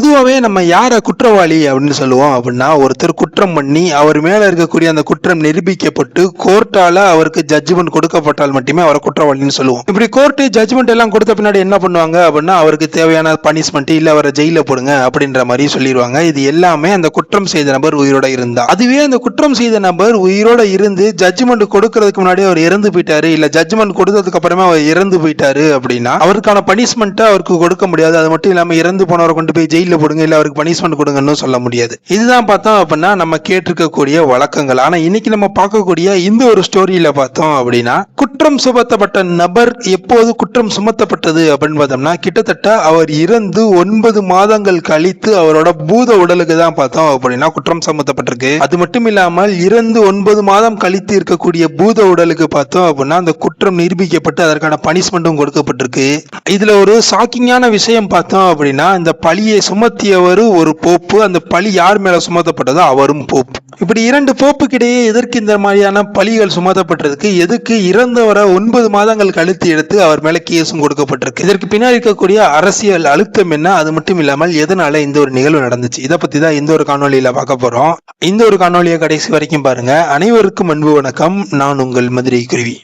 பொதுவாகவே நம்ம யாரை குற்றவாளி அப்படின்னு சொல்லுவோம் அப்படின்னா ஒருத்தர் குற்றம் பண்ணி அவர் மேலே இருக்கக்கூடிய அந்த குற்றம் நிரூபிக்கப்பட்டு கோர்ட்டால் அவருக்கு ஜட்ஜ்மெண்ட் கொடுக்கப்பட்டால் மட்டுமே அவரை குற்றவாளின்னு சொல்லுவோம். இப்படி கோர்ட்டு ஜட்ஜ்மெண்ட் எல்லாம் கொடுத்த பின்னாடி என்ன பண்ணுவாங்க அப்படின்னா அவருக்கு தேவையான பனிஷ்மெண்ட் இல்லை அவரை ஜெயில போடுங்க அப்படின்ற மாதிரி சொல்லிடுவாங்க. இது எல்லாமே அந்த குற்றம் செய்த நபர் உயிரோட இருந்தா அதுவே அந்த குற்றம் செய்த நபர் உயிரோட இருந்து ஜட்ஜ்மெண்ட் கொடுக்கறதுக்கு முன்னாடி அவர் இறந்து போயிட்டாரு. இல்லை ஜட்ஜ்மெண்ட் கொடுத்ததுக்கு அப்புறமா அவர் இறந்து போயிட்டாரு அப்படின்னா அவருக்கான பனிஷ்மெண்ட்டை அவருக்கு கொடுக்க முடியாது. அது மட்டும் இல்லாமல் இறந்து போனவரை கொண்டு போய் ஜெயில் ஜெயிலில் போடுங்க இல்லை அவருக்கு பனிஷ்மெண்ட் கொடுங்கன்னு சொல்ல முடியாது. இதுதான் பார்த்தோம் அப்படின்னா நம்ம கேட்டிருக்கக்கூடிய வழக்கங்கள். ஆனால் இன்னைக்கு நம்ம பார்க்கக்கூடிய இந்த ஒரு ஸ்டோரியில் பார்த்தோம் அப்படின்னா குற்றம் சுமத்தப்பட்ட நபர் எப்போது குற்றம் சுமத்தப்பட்டது அப்படின்னு பார்த்தோம்னா கிட்டத்தட்ட அவர் இறந்து ஒன்பது மாதங்கள் கழித்து அவரோட பூத உடலுக்கு தான் பார்த்தோம் அப்படின்னா குற்றம் சுமத்தப்பட்டிருக்கு. அது மட்டும் இல்லாமல் இறந்து ஒன்பது மாதம் கழித்து இருக்கக்கூடிய பூத உடலுக்கு பார்த்தோம் அப்படின்னா அந்த குற்றம் நிரூபிக்கப்பட்டு அதற்கான பனிஷ்மெண்ட்டும் கொடுக்கப்பட்டிருக்கு. இதுல ஒரு ஷாக்கிங்கான விஷயம் பார்த்தோம் அப்படின்னா இந்த பழியை சும சுமத்தியவர் ஒரு போப்பு அந்த பழி யார் மேல சுமத்தப்பட்டதோ அவரும் போப்பு. இப்படி இரண்டு போப்புக்கிடையே எதற்கு இந்த மாதிரியான பழிகள் சுமத்தப்பட்டிருக்கு? எதுக்கு இறந்தவரை ஒன்பது மாதங்கள் கழித்து எடுத்து அவர் மேல கேஸும் கொடுக்கப்பட்டிருக்கு? இதற்கு பின்னாடி இருக்கக்கூடிய அரசியல் அழுத்தம் என்ன? அது மட்டும் இல்லாமல் எதனால இந்த ஒரு நிகழ்வு நடந்துச்சு? இதை பத்தி தான் இந்த ஒரு காணொலியில பார்க்க போறோம். இந்த ஒரு காணொலியை கடைசி வரைக்கும் பாருங்க. அனைவருக்கும் அன்பு வணக்கம். நான் உங்கள் மதுரை குருவி.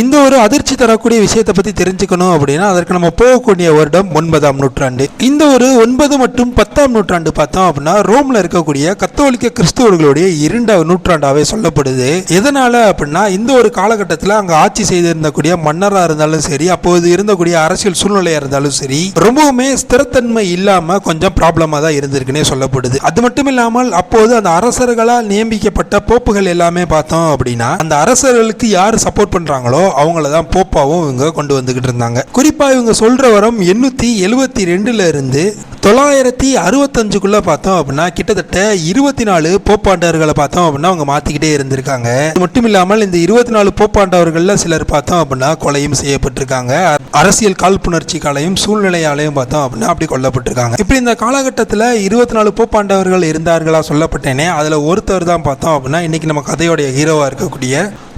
இந்த ஒரு அதிர்ச்சி தரக்கூடிய விஷயத்தை பத்தி தெரிஞ்சுக்கணும் அப்படின்னா அதற்கு நம்ம போகக்கூடிய வருடம் ஒன்பதாம் நூற்றாண்டு. இந்த ஒரு ஒன்பது மற்றும் பத்தாம் நூற்றாண்டு பார்த்தோம் அப்படின்னா ரோம்ல இருக்கக்கூடிய கத்தோலிக்க கிறிஸ்துவர்களுடைய இரண்டாவது நூற்றாண்டாவே சொல்லப்படுது. எதனால அப்படின்னா இந்த ஒரு காலகட்டத்தில் அங்க ஆட்சி செய்திருந்தக்கூடிய மன்னரா இருந்தாலும் சரி அப்போது இருந்தக்கூடிய அரசியல் சூழ்நிலையா இருந்தாலும் சரி ரொம்பவுமே ஸ்திரத்தன்மை இல்லாம கொஞ்சம் ப்ராப்ளமா தான் இருந்திருக்குன்னே சொல்லப்படுது. அது மட்டும் இல்லாமல் அப்போது அந்த அரசர்களால் நியமிக்கப்பட்ட போப்புகள் எல்லாமே பார்த்தோம் அப்படின்னா அந்த அரசர்களுக்கு யார் சப்போர்ட் பண்றாங்களோ அவங்கள தான் போப்பாவும் இவங்க கொண்டு வந்துகிட்டு இருந்தாங்க. குறிப்பாக இவங்க சொல்கிற வரம் எண்ணூற்றி எழுபத்தி ரெண்டுல இருந்து தொள்ளாயிரத்தி அறுபத்தஞ்சுக்குள்ளே பார்த்தோம் அப்படின்னா கிட்டத்தட்ட இருபத்தி நாலு போப்பாண்டவர்களை பார்த்தோம் அப்படின்னா அவங்க மாற்றிக்கிட்டே இருந்திருக்காங்க. அது மட்டும் இல்லாமல் இந்த இருபத்தி நாலு போப்பாண்டவர்களில் சிலர் பார்த்தோம் அப்படின்னா கொலையும் செய்யப்பட்டிருக்காங்க. அரசியல் காழ்ப்புணர்ச்சிக்காலையும் சூழ்நிலையாலையும் பார்த்தோம் அப்படின்னா அப்படி கொல்லப்பட்டிருக்காங்க. இப்படி இந்த காலகட்டத்தில் இருபத்தி நாலு போப்பாண்டவர்கள் இருந்தார்களா சொல்லப்பட்டேனே அதில் ஒருத்தர் தான் பார்த்தோம் அப்படின்னா இன்றைக்கி நம்ம கதையோடைய ஹீரோவாக இருக்கக்கூடிய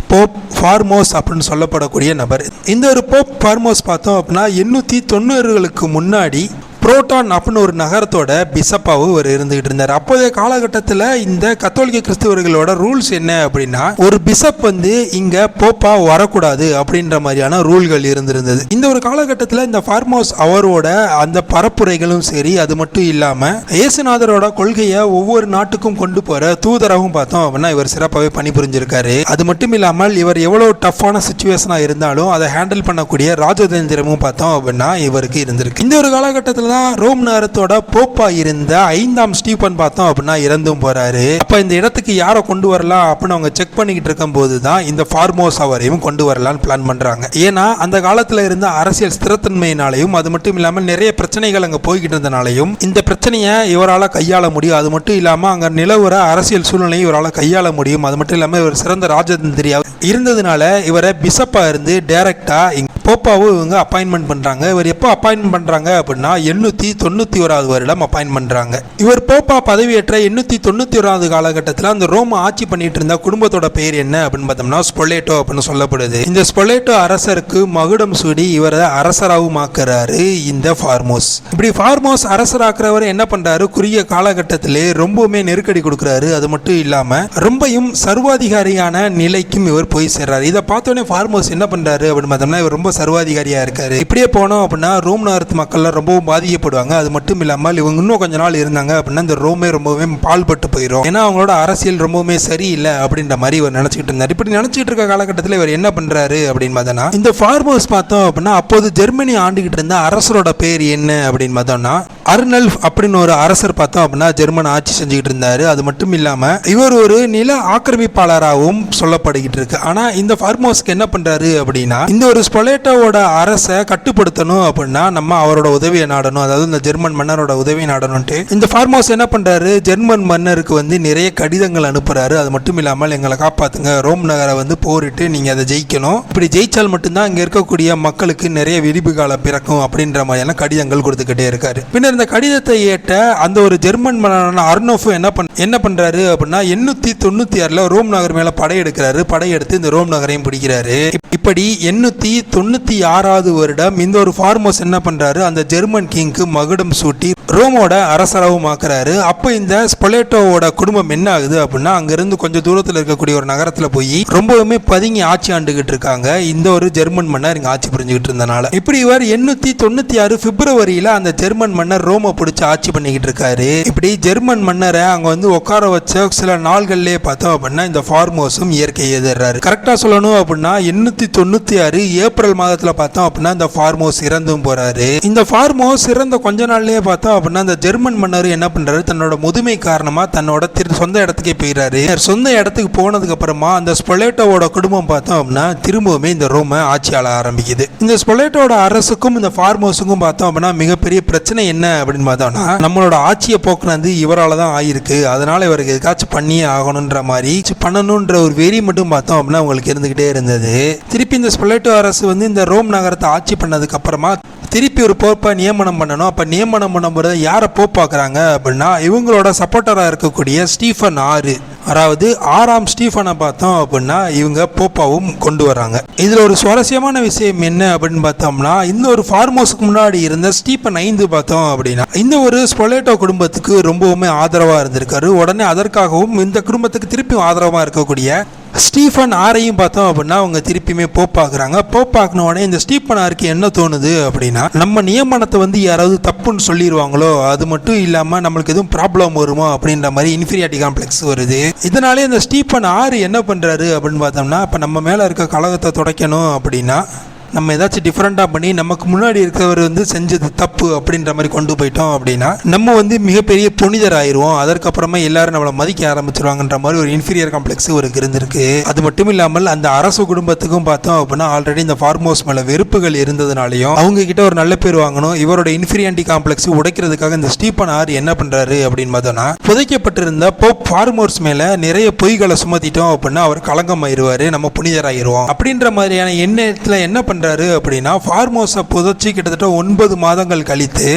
போப் ஃபார்மோஸ் அப்படின்னு சொல்லப்படக்கூடிய நபர். இந்த ஒரு போப் ஃபார்மோஸ் பார்த்தோம் அப்படின்னா எண்ணூற்றி தொண்ணூறுகளுக்கு முன்னாடி புரோட்டான் அப்படின்னு ஒரு நகரத்தோட பிசப்பாவும் இவர் இருந்துகிட்டு இருந்தார். அப்போதைய காலகட்டத்தில் இந்த கத்தோலிக்க கிறிஸ்தவர்களோட ரூல்ஸ் என்ன அப்படின்னா ஒரு பிசப் வந்து இங்க போப்பா வரக்கூடாது அப்படின்ற மாதிரியான ரூல்கள் இருந்திருந்தது. இந்த ஒரு காலகட்டத்தில் இந்த ஃபார்மோஸ் அவரோட அந்த பரப்புரைகளும் சரி அது மட்டும் இல்லாம இயேசுநாதரோட கொள்கையை ஒவ்வொரு நாட்டுக்கும் கொண்டு போற தூதராகவும் பார்த்தோம் அப்படின்னா இவர் சிறப்பாகவே பணிபுரிஞ்சிருக்காரு அது மட்டும் இல்லாமல் இவர் எவ்வளவு டஃப்பான சுச்சுவேஷனாக இருந்தாலும் அதை ஹேண்டில் பண்ணக்கூடிய ராஜதந்திரமும் பார்த்தோம் அப்படின்னா இவருக்கு இருந்திருக்கு. இந்த ஒரு காலகட்டத்தில் தான் ரோம் நகரத்தோட போப்பா இருந்த ஐந்தாம் ஸ்டீபன் பார்த்தோம் அப்படின்னா இறந்தும் போறாரு. அப்ப இந்த இடத்துக்கு யாரை கொண்டு வரலாம் அப்படின்னு அவங்க செக் பண்ணிக்கிட்டு இருக்கும் போது தான் இந்த ஃபார்மோஸ் அவரையும் கொண்டு வரலாம்னு பிளான் பண்றாங்க. ஏன்னா அந்த காலத்துல இருந்த அரசியல் ஸ்திரத்தன்மையினாலையும் அது மட்டும் இல்லாமல் நிறைய பிரச்சனைகள் அங்க போய்கிட்டு இருந்தனாலையும் இந்த பிரச்சனையை இவரால் கையாள முடியும். அது மட்டும் இல்லாம அங்க நிலவர அரசியல் சூழ்நிலையை இவரால் கையாள முடியும். அது மட்டும் இல்லாம இவர் சிறந்த ராஜதந்திரியா இருந்ததுனால இவரை பிசப்பா இருந்து டைரக்டா போப்பாவும் இவங்க அப்பாயின்மெண்ட் பண்ணுறாங்க இவர் எப்போ அப்பாயின்மெண்ட் பண்ணுறாங்க அப்படின்னா எண்ணூற்றி தொண்ணூற்றி ஓராவது வருடம் அப்பாயின் பண்ணுறாங்க இவர் போப்பா பதவியேற்ற எண்ணூற்றி தொண்ணூற்றி ஓராவது காலகட்டத்தில் அந்த ரோம் ஆட்சி பண்ணிட்டு இருந்த குடும்பத்தோட பெயர் என்ன அப்படின்னு பார்த்தோம்னா ஸ்பொலேட்டோ அப்படின்னு சொல்லப்படுது. இந்த ஸ்பொலேட்டோ அரசருக்கு மகுடம் சூடி இவரை அரசராகவும் ஆக்குறாரு இந்த ஃபார்மோஸ். இப்படி ஃபார்மோஸ் அரசராக்குறவர் என்ன பண்ணுறாரு குறுகிய காலகட்டத்திலே ரொம்பவுமே நெருக்கடி கொடுக்குறாரு. அது மட்டும் இல்லாமல் ரொம்பையும் சர்வாதிகாரியான நிலைக்கும் இவர் போய் சேர்றாரு. இதை பார்த்தோன்னே ஃபார்மோஸ் என்ன பண்ணுறாரு அப்படின்னு பார்த்தோம்னா இவர் ரொம்ப சர்வாதிகாரியாக இருக்கார். இப்படியே போனோம் அப்படின்னா ரோம் நகரத்து மக்கள்லாம் ரொம்பவும் பாதிக்கப்படுவாங்க. அது மட்டும் இல்லாமல் இவங்க இன்னும் கொஞ்ச நாள் இருந்தாங்க அப்படின்னா இந்த ரோமே ரொம்பவே பால்பட்டு போயிடும் ஏன்னா அவங்களோட அரசியல் ரொம்பவுமே சரியில்லை அப்படின்ற மாதிரி இவர் நினச்சிக்கிட்டு இருந்தார். இப்படி நினச்சிட்டு இருக்க காலகட்டத்தில் இவர் என்ன பண்ணுறாரு அப்படின்னு பார்த்தோன்னா இந்த ஃபார்மர்ஸ் பார்த்தோம் அப்படின்னா அப்போது ஜெர்மனி ஆண்டுகிட்டு இருந்த அரசரோட பேர் என்ன அப்படின்னு பார்த்தோம்னா அர்னல்ஃப் அப்படின்னு ஒரு அரசர் பார்த்தோம் அப்படின்னா ஜெர்மன் ஆட்சி செஞ்சுக்கிட்டு இருந்தார். அது மட்டும் இல்லாமல் இவர் ஒரு நில ஆக்கிரமிப்பாளராகவும் சொல்லப்படுகிட்டு இருக்கு. ஆனால் இந்த ஃபார்மோஸ்க்கு என்ன பண்ணுறாரு அப்படின்னா இந்த ஒரு ஸ்பொலேட் நேட்டோவோட அரசை கட்டுப்படுத்தணும் அப்படின்னா நம்ம அவரோட உதவியை நாடணும். அதாவது இந்த ஜெர்மன் மன்னரோட உதவியை நாடணும்ட்டு இந்த ஃபார்மோஸ் என்ன பண்ணுறாரு ஜெர்மன் மன்னருக்கு வந்து நிறைய கடிதங்கள் அனுப்புறாரு. அது மட்டும் இல்லாமல் எங்களை காப்பாற்றுங்க ரோம் நகரை வந்து போரிட்டு நீங்கள் அதை ஜெயிக்கணும். இப்படி ஜெயிச்சால் மட்டும்தான் அங்கே இருக்கக்கூடிய மக்களுக்கு நிறைய விரிவு காலம் பிறக்கும் அப்படின்ற மாதிரியான கடிதங்கள் கொடுத்துக்கிட்டே இருக்காரு. பின்னர் இந்த கடிதத்தை ஏற்ற அந்த ஒரு ஜெர்மன் மன்னரான அர்னோஃபு என்ன பண் என்ன பண்ணுறாரு அப்படின்னா எண்ணூற்றி தொண்ணூற்றி ஆறில் ரோம் நகர் மேலே படையெடுக்கிறாரு படையெடுத்து இந்த ரோம் நகரையும் பிடிக்கிறாரு. இப்படி எண்ணூற்றி தொண்ணூற்றி ஆறாவது வருடம் இந்த ஒரு ஃபார்மோஸ் என்ன பண்ணுறாரு அந்த ஜெர்மன் கிங்க்கு மகுடம் சூட்டி ரோமோட அரசரவும் ஆக்குறாரு. அப்போ இந்த ஸ்பொலேட்டோவோட குடும்பம் என்ன ஆகுது அப்படின்னா அங்கேருந்து கொஞ்சம் தூரத்தில் இருக்கக்கூடிய ஒரு நகரத்தில் போய் ரொம்பவுமே பதுங்கி ஆட்சி ஆண்டுகிட்டு இருக்காங்க. இந்த ஒரு ஜெர்மன் மன்னர் இங்கே ஆட்சி புரிஞ்சுக்கிட்டு இருந்தனால. இப்படி இவர் எண்ணூற்றி தொண்ணூற்றி ஆறு பிப்ரவரியில் அந்த ஜெர்மன் மன்னர் ரோமை பிடிச்சி ஆட்சி பண்ணிக்கிட்டு இருக்காரு. இப்படி ஜெர்மன் மன்னரை அங்கே வந்து உட்கார வச்ச சில நாள்கள்லயே பார்த்தோம் அப்படின்னா இந்த ஃபார்மோஸும் இயற்கை எதிர்றாரு. கரெக்டாக சொல்லணும் அப்படின்னா எண்ணூற்றி தொண்ணூத்தி ஆறு ஏப்ரல் மாதத்துல பார்த்தோம் அப்படின்னா இந்த ஃபார்மோஸ் இறந்தும் போறாரு. இந்த ஃபார்மோஸ் இறந்த கொஞ்ச நாள்லயே பார்த்தோம் அப்படின்னா இந்த ஜெர்மன் மன்னர் என்ன பண்றாரு? தன்னோட முதுமை காரணமா தன்னோட திரு சொந்த இடத்துக்கே போயிடுறாரு. சொந்த இடத்துக்கு போனதுக்கு அப்புறமா அந்த ஸ்பொலேட்டோவோட குடும்பம் பார்த்தோம் அப்படின்னா திரும்பவுமே இந்த ரோமை ஆட்சி ஆள ஆரம்பிக்குது. இந்த ஸ்பொலேட்டோட அரசுக்கும் இந்த ஃபார்மோஸுக்கும் பார்த்தோம் அப்படின்னா மிகப்பெரிய பிரச்சனை என்ன அப்படின்னு பார்த்தோம்னா நம்மளோட ஆட்சியை போக்குனது இவரால தான் ஆயிருக்கு. அதனால இவருக்கு எதுக்காச்சும் பண்ணியே ஆகணுன்ற மாதிரி பண்ணணுன்ற ஒரு வெறி மட்டும் பார்த்தோம் அப்படின்னா உங்களுக்கு இருந்துகிட்டே இருந்தது. திருப்பி இந்த ஸ்பொலேட்டோ அரசு வந்து இந்த ரோம் நகரத்தை ஆட்சி பண்ணதுக்கு அப்புறமா திருப்பி ஒரு போப்பை நியமனம் பண்ணணும். அப்போ நியமனம் பண்ணும்போது யாரை போப்பாக்குறாங்க அப்படின்னா இவங்களோட சப்போர்ட்டராக இருக்கக்கூடிய ஸ்டீஃபன் ஆறு. அதாவது ஆறாம் ஸ்டீஃபனை பார்த்தோம் அப்படின்னா இவங்க போப்பாவும் கொண்டு வராங்க இதில் ஒரு சுவாரஸ்யமான விஷயம் என்ன அப்படின்னு பார்த்தோம்னா இந்த ஒரு ஃபார்மோஸுக்கு முன்னாடி இருந்த ஸ்டீஃபன் ஐந்து பார்த்தோம் அப்படின்னா இந்த ஒரு ஸ்பொலேட்டோ குடும்பத்துக்கு ரொம்பவுமே ஆதரவாக இருந்திருக்காரு. உடனே அதற்காகவும் இந்த குடும்பத்துக்கு திருப்பியும் ஆதரவாக இருக்கக்கூடிய ஸ்டீஃபன் ஆரையும் பார்த்தோம் அப்படின்னா அவங்க திருப்பியுமே போப்பாக்குறாங்க போப்பாக்குன உடனே இந்த ஸ்டீஃபன் ஆருக்கு என்ன தோணுது அப்படின்னா நம்ம நியமனத்தை வந்து யாராவது தப்புன்னு சொல்லிடுவாங்களோ அது மட்டும் இல்லாமல் நம்மளுக்கு எதுவும் ப்ராப்ளம் வருமோ அப்படின்ற மாதிரி இன்ஃபீரியாரிட்டி காம்ப்ளெக்ஸ் வருது. இதனாலே இந்த ஸ்டீஃபன் ஆறு என்ன பண்ணுறாரு அப்படின்னு பார்த்தோம்னா இப்போ நம்ம மேலே இருக்க கழகத்தை துடைக்கணும் அப்படின்னா நம்ம ஏதாச்சும் டிஃப்ரெண்ட்டாக பண்ணி நமக்கு முன்னாடி இருக்கிறவர் வந்து செஞ்சது தப்பு அப்படின்ற மாதிரி கொண்டு போயிட்டோம் அப்படின்னா நம்ம வந்து மிகப்பெரிய புனிதர் ஆயிடுவோம் அதற்கப்புறமா எல்லாரும் நம்மளை மதிக்க ஆரம்பிச்சிருவாங்கன்ற மாதிரி ஒரு இன்ஃபீரியர் காம்ப்ளெக்ஸ் ஒரு இருந்திருக்கு. அது மட்டும் இல்லாமல் அந்த அரசு குடும்பத்துக்கும் பார்த்தோம் அப்படின்னா ஆல்ரெடி இந்த ஃபார்மோஸ் மேலே வெறுப்புகள் இருந்ததுனாலையும் அவங்க கிட்ட ஒரு நல்ல பேர் வாங்கணும் இவரோட இன்ஃபீரியாரிட்டி காம்ப்ளெக்ஸ் உடைக்கிறதுக்காக இந்த ஸ்டீபன் ஆர் என்ன பண்ணுறாரு அப்படின்னு பார்த்தோம்னா புதைக்கப்பட்டிருந்த போப் ஃபார்மோர்ஸ் மேலே நிறைய பொய்களை சுமத்திட்டோம் அப்படின்னா அவர் களங்கம் ஆயிடுவார் நம்ம புனிதராயிருவோம். அப்படின்ற மாதிரியான எண்ணத்தில் என்ன பண்ணுறாரு அப்படின்னா ஃபார்மோஸை புதைச்சி கிட்டத்தட்ட ஒன்பது மாதங்கள் கழித்து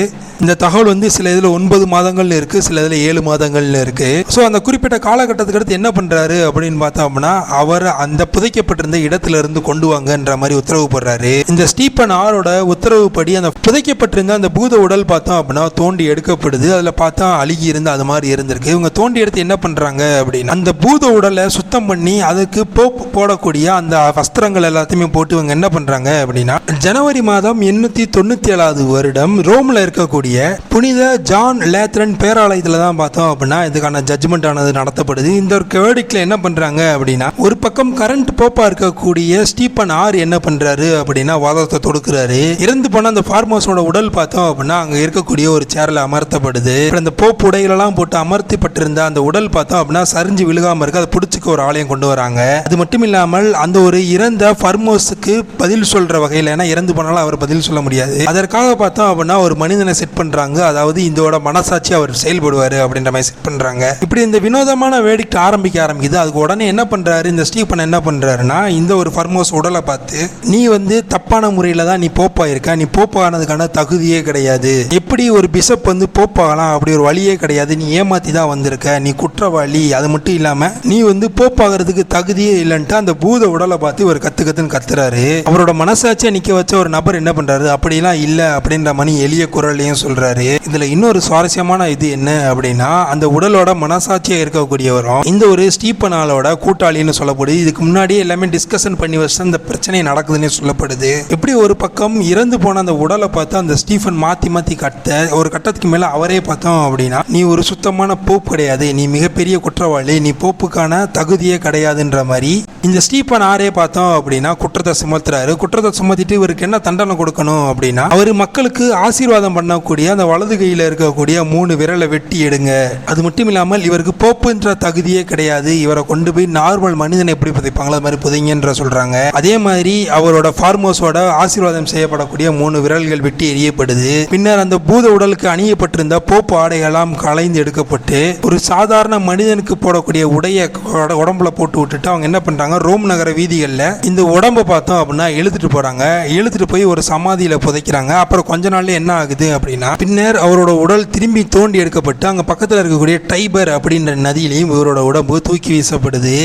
இந்த தகவல் வந்து சில இதில் ஒன்பது மாதங்கள்னு இருக்கு சில இதில் ஏழு மாதங்கள்னு இருக்குது ஸோ அந்த குறிப்பிட்ட காலகட்டத்துக்கு அடுத்து என்ன பண்றாரு அப்படின்னு பார்த்தோம்னா அவர் அந்த புதைக்கப்பட்டிருந்த இடத்துல இருந்து கொண்டு வாங்கன்ற மாதிரி உத்தரவு போடுறாரு. இந்த ஸ்டீபன் ஆரோட உத்தரவுப்படி அந்த புதைக்கப்பட்டிருந்த அந்த பூத உடல் பார்த்தோம் அப்படின்னா தோண்டி எடுக்கப்படுது. அதில் பார்த்தா அழுகி இருந்து அது மாதிரி இருந்திருக்கு. இவங்க தோண்டி எடுத்து என்ன பண்றாங்க அப்படின்னா அந்த பூத உடலை சுத்தம் பண்ணி அதுக்கு போப் போடக்கூடிய அந்த வஸ்திரங்கள் எல்லாத்தையுமே போட்டு இவங்க என்ன பண்றாங்க அப்படின்னா ஜனவரி மாதம் எண்ணூத்தி தொண்ணூத்தி ஏழாவது வருடம் ரோமில் இருக்கக்கூடிய புனித ஜான் லேத்ரன் பேராலயத்தில் தான் பார்த்தோம் அப்படின்னா இதுக்கான ஜட்ஜ்மெண்ட் ஆனது நடத்தப்படுது. இந்த ஒரு கேடிக்கில் என்ன பண்றாங்க அப்படின்னா ஒரு பக்கம் கரண்ட் போப்பாக இருக்கக்கூடிய ஸ்டீபன் ஆர் என்ன பண்றாரு அப்படின்னா வாதத்தை தொடுக்கிறாரு. இறந்து போன அந்த ஃபார்மஸோட உடல் பார்த்தோம் அப்படின்னா அங்கே இருக்கக்கூடிய ஒரு சேரில் அமர்த்தப்படுது. அந்த போப்பு போப் உடைகளெல்லாம் போட்டு அமர்த்திப்பட்டிருந்த அந்த உடல் பார்த்தோம் அப்படின்னா சரிஞ்சு விழுகாமல் இருக்கு அதை பிடிச்சிக்க ஒரு ஆலயம் கொண்டு வராங்க. அது மட்டும் இல்லாமல் அந்த ஒரு இறந்த ஃபர்மோஸுக்கு பதில் சொல்ற வகையில் ஏன்னா இறந்து போனாலும் அவர் பதில் சொல்ல முடியாது. அதற்காக பார்த்தோம் அப்படின்னா ஒரு மனிதனை செட் பண்றாங்க. அதாவது இதோட மனசாட்சி அவர் செயல்படுவார் அப்படின்ற மாதிரி செட் பண்றாங்க. இப்படி இந்த வினோதமான வேடிக்கை ஆரம்பிக்க ஆரம்பிக்குது. அதுக்கு உடனே என்ன பண்றாரு? இந்த ஸ்டீஃபன் என்ன பண்றாருன்னா இந்த ஒரு ஃபர்மோஸ் உடலை பார்த்து நீ வந்து தப்பான முறையில் தான் நீ போப்பா இருக்க. நீ போப்பானதுக்கான தகுதியே கிடையாது. எப்படி ஒரு பிஷப் வந்து போப்பாகலாம்? அப்படி ஒரு வழியே கிடையாது. நீ ஏமாத்தி தான் வந்திருக்க. நீ குற்றவாளி. அது மட்டும் இல்லாம நீ வந்து போ போப்பாகிறதுக்கு தகுதியே இல்லைன்ட்டு அந்த பூத உடலை பார்த்து இவர் கத்து கத்துன்னு கத்துறாரு. அவரோட மனசாட்சியை நிக்க வச்ச ஒரு நபர் என்ன பண்றாரு? அப்படிலாம் இல்ல அப்படின்ற மணி எளிய குரல்லையும் சொல்றாரு. இதுல இன்னொரு சுவாரஸ்யமான இது என்ன அப்படின்னா அந்த உடலோட மனசாட்சியா இருக்கக்கூடியவரும் இந்த ஒரு ஸ்டீபனாலோட கூட்டாளின்னு சொல்லப்படுது. இதுக்கு முன்னாடியே எல்லாமே டிஸ்கஷன் பண்ணி வச்சு அந்த பிரச்சனை நடக்குதுன்னு சொல்லப்படுது. எப்படி ஒரு பக்கம் இறந்து போன அந்த உடலை பார்த்து அந்த ஸ்டீஃபன் மாத்தி மாத்தி கட்ட ஒரு கட்டத்துக்கு மேல அவரே பார்த்தோம் அப்படின்னா நீ ஒரு சுத்தமான போப் கிடையாது. நீ மிகப்பெரிய குற்றவாளி. நீ போப்புக்கான தகுதியே கிடையாதுன்ற மாதிரி இந்த ஸ்டீபன் ஆரே பார்த்தோம் அப்படின்னா குற்றத்தை சுமத்துறாரு. குற்றத்தை சுமத்திட்டு இவருக்கு என்ன தண்டனை கொடுக்கணும் அப்படின்னா அவர் மக்களுக்கு ஆசீர்வாதம் பண்ணக்கூடிய அந்த வலது கையில் இருக்கக்கூடிய மூணு விரலை வெட்டி எடுங்க. அது மட்டும் இல்லாமல் இவருக்கு போப்புன்ற தகுதியே கிடையாது. இவரை கொண்டு போய் நார்மல் மனிதனை எப்படி புதைப்பாங்களோ அது மாதிரி புதைங்கன்ற சொல்றாங்க. அதே மாதிரி அவரோட ஃபார்மோஸோட ஆசீர்வாதம் செய்யப்படக்கூடிய மூணு விரல்கள் வெட்டி எரியப்படுது பின்னர் அந்த பூத உடலுக்கு அணியப்பட்டிருந்த போப்பு ஆடைகளாம் களைந்து எடுக்கப்பட்டு ஒரு சாதாரண மனிதனுக்கு போடக்கூடிய உடைய உடம்புல போட்டு விட்டுட்டு அவங்க என்ன பண்றாங்க? பண்றாங்க ரோம் நகர வீதிகளில். இந்த உடம்பை பார்த்தோம் அப்படின்னா இழுத்துட்டு போகிறாங்க இழுத்துட்டு போய் ஒரு சமாதியில் புதைக்கிறாங்க. அப்புறம் கொஞ்ச நாள்ல என்ன ஆகுது அப்படின்னா பின்னர் அவரோட உடல் திரும்பி தோண்டி எடுக்கப்பட்டு அங்கே பக்கத்தில் இருக்கக்கூடிய டைபர் அப்படின்ற நதியிலையும் இவரோட உடம்பு தூக்கி வீசப்படுது.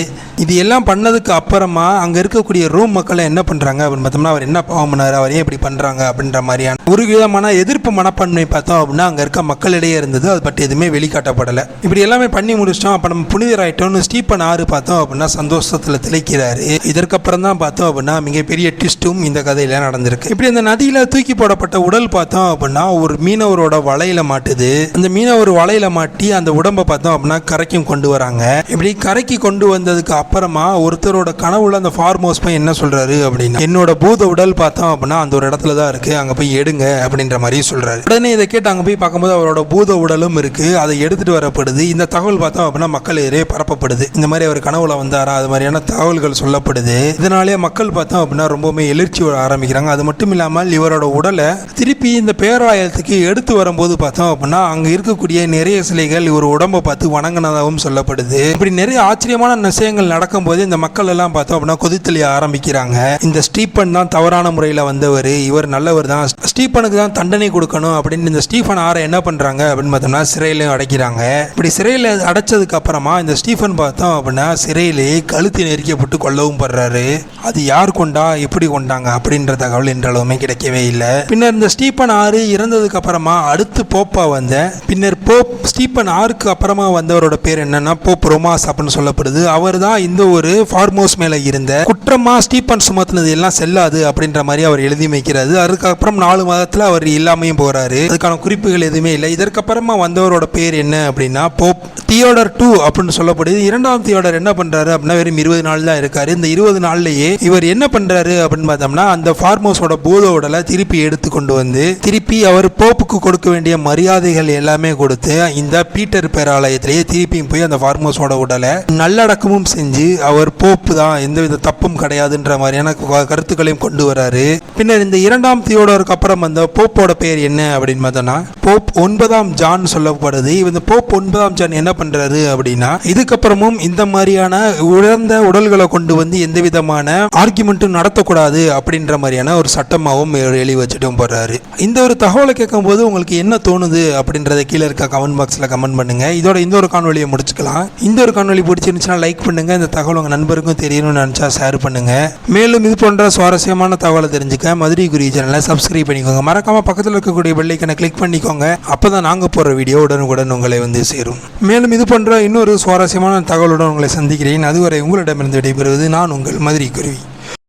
இது எல்லாம் பண்ணதுக்கு அப்புறமா அங்கே இருக்கக்கூடிய ரோம் மக்களை என்ன பண்ணுறாங்க அப்படின்னு பார்த்தோம்னா அவர் என்ன பாவம் பண்ணார் அவர் ஏன் இப்படி பண்ணுறாங்க அப்படின்ற மாதிரியான ஒரு விதமான எதிர்ப்பு மனப்பான்மை பார்த்தோம் அப்படின்னா அங்கே இருக்க மக்களிடையே இருந்தது. அது பற்றி எதுவுமே வெளிக்காட்டப்படலை. இப்படி எல்லாமே பண்ணி முடிச்சிட்டோம். அப்போ நம்ம புனிதராயிட்டோம்னு ஸ்டீபன் ஆறு பார்த்தோம் அப்படின்னா சந்தோஷத்தில் திளைக்கிறாரு. இதற்கப்புறம் தான் பார்த்தோம் அப்படின்னா மிகப்பெரிய ட்விஸ்ட்டும் இந்த கதையில் நடந்திருக்கு. இப்படி அந்த நதியில் தூக்கி போடப்பட்ட உடல் பார்த்தோம் அப்படின்னா ஒரு மீனவரோட வலையில மாட்டுது. அந்த மீனவர் வலையில மாட்டி அந்த உடம்பை பார்த்தோம் அப்படின்னா கரைக்கும் கொண்டு வராங்க. இப்படி கரைக்கு கொண்டு வந்ததுக்கு அப்புறமா ஒருத்தரோட கனவுல அந்த ஃபார்ம் ஹவுஸ் போய் என்ன சொல்றாரு அப்படின்னா என்னோட பூத உடல் பார்த்தோம் அப்படின்னா அந்த ஒரு இடத்துல தான் இருக்கு. அங்கே போய் எடுங்க. அப்படின்ற மாதிரி சொல்றாரு. உடனே இதை கேட்டு அங்க போய் பார்க்கும்போது அவரோட பூத உடலும் இருக்கு. அதை எடுத்துட்டு வரப்படுது. இந்த தகவல் பார்த்தோம் அப்படின்னா மக்கள் எதிரே பரப்பப்படுது. இந்த மாதிரி அவர் கனவுல வந்தாரா? அது மாதிரியான தகவல்கள் சொல்லப்படுது. இதனாலே மக்கள் பார்த்தோம் அப்படின்னா ரொம்பவுமே எழுச்சி வர ஆரம்பிக்கிறாங்க. அது மட்டும் இல்லாமல் இவரோட உடலை திருப்பி இந்த பேராயத்துக்கு எடுத்து வரும்போது பார்த்தோம் அப்படின்னா அங்க இருக்கக்கூடிய நிறைய சிலைகள் இவர் உடம்பை பார்த்து வணங்கினதாகவும் சொல்லப்படுது. இப்படி நிறைய ஆச்சரியமான விஷயங்கள் நடக்கும்போது இந்த மக்கள் எல்லாம் பார்த்தோம் அப்படின்னா கொதித்தெளிய ஆரம்பிக்கிறாங்க. இந்த ஸ்டீபன் தான் தவறான முறையில் வந்தவர். இவர் நல்லவர் தான். ஸ்டீஃபனுக்கு தான் தண்டனை கொடுக்கணும் அப்படின்னு இந்த ஸ்டீஃபன் ஆரை என்ன பண்றாங்க அப்படின்னு பார்த்தோம்னா சிறையிலையும் அடைக்கிறாங்க. இப்படி சிறையில் அடைச்சதுக்கு அப்புறமா இந்த ஸ்டீஃபன் பார்த்தோம் அப்படின்னா சிறையிலேயே கழுத்து நெரிக்கப்பட்டு கொல்லவும் படுறாரு. அது யார் கொண்டா எப்படி கொண்டாங்க அப்படின்ற தகவல் என்றளவுமே கிடைக்கவே இல்லை. பின்னர் இந்த ஸ்டீஃபன் ஆறு இறந்ததுக்கு அப்புறமா அடுத்து போப்பா வந்த பின்னர் போப் ஸ்டீபன் ஆறுக்கு அப்புறமா வந்தவரோட பேர் என்னன்னா போப் ரொமாஸ் அப்படின்னு சொல்லப்படுது. அவர் தான் இந்த ஒரு ஃபார்மோஸ் மேல இருந்த அப்புறமா ஸ்டீபன் சுமத்துனது எல்லாம் செல்லாது அப்படின்ற மாதிரி அவர் எழுதி வைக்கிறாரு. அதுக்கப்புறம் நாலு மாதத்தில் அவர் இல்லாமையும் போகிறாரு அதுக்கான குறிப்புகள் எதுவுமே இல்லை. இதற்கப்புறமா வந்தவரோட பேர் என்ன அப்படின்னா போப் தியோடர் டூ அப்படின்னு சொல்லப்படுது. இரண்டாம் தியோடர் என்ன பண்ணுறாரு அப்படின்னா வெறும் இருபது நாள் தான் இருக்காரு. இந்த இருபது நாள்லையே இவர் என்ன பண்ணுறாரு அப்படின்னு பார்த்தோம்னா அந்த ஃபார்மோஸோட பூத உடலை திருப்பி எடுத்து கொண்டு வந்து திருப்பி அவர் போப்புக்கு கொடுக்க வேண்டிய மரியாதைகள் எல்லாமே கொடுத்து இந்த பீட்டர் பேராலயத்திலேயே திருப்பியும் போய் அந்த ஃபார்மோஸோட உடலை நல்லடக்கமும் செஞ்சு அவர் போப்பு தான் எந்தவித தப்பும் கிடையாதுன்ற மாதிரியான கருத்துக்களையும் கொண்டு வராரு. பின்னர் இந்த இரண்டாம் தியோடருக்கு அப்புறம் அந்த போப்போட பேர் என்ன அப்படின்னு பார்த்தோம்னா போப் ஒன்பதாம் ஜான் சொல்லப்படுது. இந்த போப் ஒன்பதாம் ஜான் என்ன பண்றாரு அப்படின்னா இதுக்கப்புறமும் இந்த மாதிரியான உயர்ந்த உடல்களை கொண்டு வந்து எந்த விதமான ஆர்குமெண்ட்டும் நடத்தக்கூடாது அப்படின்ற மாதிரியான ஒரு சட்டமாகவும் எழுதி வச்சுட்டும் போடுறாரு இந்த ஒரு தகவலை கேட்கும் போது உங்களுக்கு என்ன தோணுது அப்படின்றத கீழே இருக்க கமெண்ட் பாக்ஸில் கமெண்ட் பண்ணுங்க. இதோட இந்த ஒரு காணொலியை முடிச்சுக்கலாம். இந்த ஒரு காணொலி பிடிச்சிருந்துச்சுன்னா லைக் பண்ணுங்க. இந்த தகவல் உங்கள் நண்பருக்கும் தெரியணும்னு நினச்சா ஷேர் பண்ணுங்க. மேலும் இது போன்ற சுவாரஸ்யமான தகவலை தெரிஞ்சுக்க மதுரை குறி சேனலை சப்ஸ்கிரைப் பண்ணிக்கோங்க. மறக்காம பக்கத்தில் இருக்கக்கூடிய பெல்லைக்கனை கிளிக் பண்ணிக்கோங்க. அப்பதான் நாங்க போடுற வீடியோ உடனுக்குடன் உங்களை வந்து சேரும். மேலும் இது போன்ற இன்னொரு சுவாரஸ்யமான தகவலுடன் உங்களை சந்திக்கிறேன். அதுவரை உங்களிடமிருந்து விடைபெறுவது நான் உங்கள் மதுரை குருவி.